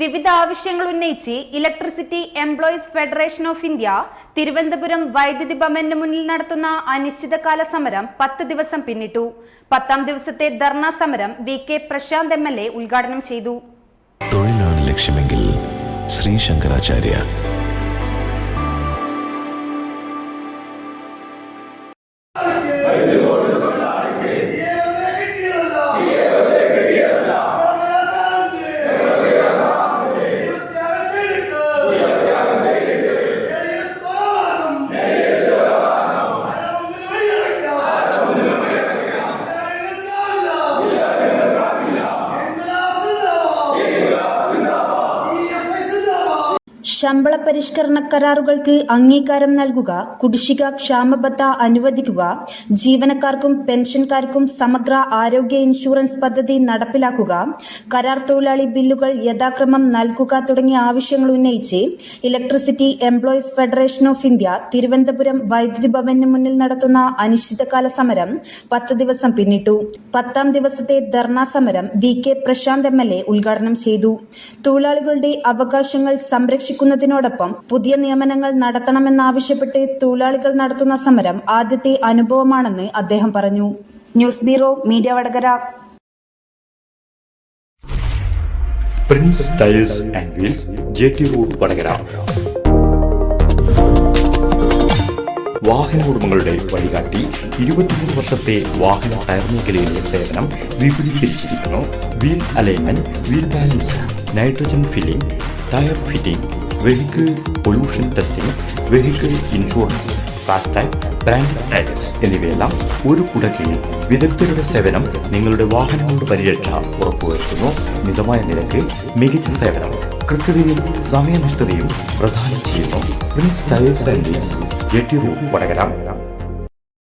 വിവിധ ആവശ്യങ്ങൾ ഉന്നയിച്ച് electricity employees federation of India Thiruvananthapuram വൈദ്യുതി ഭവന് മുന്നിൽ നടത്തുന്ന അനിശ്ചിതകാല സമരം പത്ത് ദിവസം പിന്നിട്ടു. പത്താം ദിവസത്തെ ധർണാ സമരം V K Prashanth M L A ഉദ്ഘാടനം ചെയ്തു. തൊഴിലാണ് ലക്ഷ്യമെങ്കിൽ ശ്രീ ശങ്കരാചാര്യ ശമ്പള പരിഷ്കരണ കരാറുകൾക്ക് അംഗീകാരം നൽകുക കുടിശ്ശിക ക്ഷാമബത്ത അനുവദിക്കുക ജീവനക്കാർക്കും പെൻഷൻകാർക്കും സമഗ്ര ആരോഗ്യ ഇൻഷുറൻസ് പദ്ധതി നടപ്പിലാക്കുക കരാർ തൊഴിലാളി ബില്ലുകൾ യഥാക്രമം നൽകുക തുടങ്ങിയ ആവശ്യങ്ങൾ ഉന്നയിച്ച് electricity employees federation of India Thiruvananthapuram വൈദ്യുതി ഭവന് മുന്നിൽ നടത്തുന്ന അനിശ്ചിതകാല സമരം പത്ത് ദിവസം പിന്നിട്ടു. പത്താം ദിവസത്തെ ധർണാ സമരം V K Prashanth M L A ഉദ്ഘാടനം ചെയ്തു. തൊഴിലാളികളുടെ അവകാശങ്ങൾ സംരക്ഷിക്കുന്നതിനോടൊപ്പം പുതിയ നിയമനങ്ങൾ നടത്തണമെന്നാവശ്യപ്പെട്ട് തൊഴിലാളികൾ നടത്തുന്ന സമരം ആദ്യത്തെ അനുഭവമാണെന്ന് അദ്ദേഹം പറഞ്ഞു. News bureau media Vadakara. Prince tiles and wheels Vadakara. വാഹന ഉടമകളുടെ വഴികാട്ടി ഇരുപത്തിമൂന്ന് വർഷത്തെ വാഹന ടയർ മേഖലയിലെ സേവനം വിപുലീകരിച്ചിരിക്കുന്നു. Wheel alignment wheel balance nitrogen filling tyre fitting vehicle pollution testing vehicle insurance FASTag brand tyres എന്നിവയെല്ലാം ഒരു കുടക്കീഴിൽ വിദഗ്ധരുടെ സേവനം നിങ്ങളുടെ വാഹനങ്ങളുടെ പരിരക്ഷ ഉറപ്പുവരുത്തുന്നു. മിതമായ നിരക്ക് മികച്ച സേവനം കൃത്യതയും സമയനിഷ്ഠതയും പ്രദാനം ചെയ്യുന്നു. Prince tyres and jetty road Vadakara.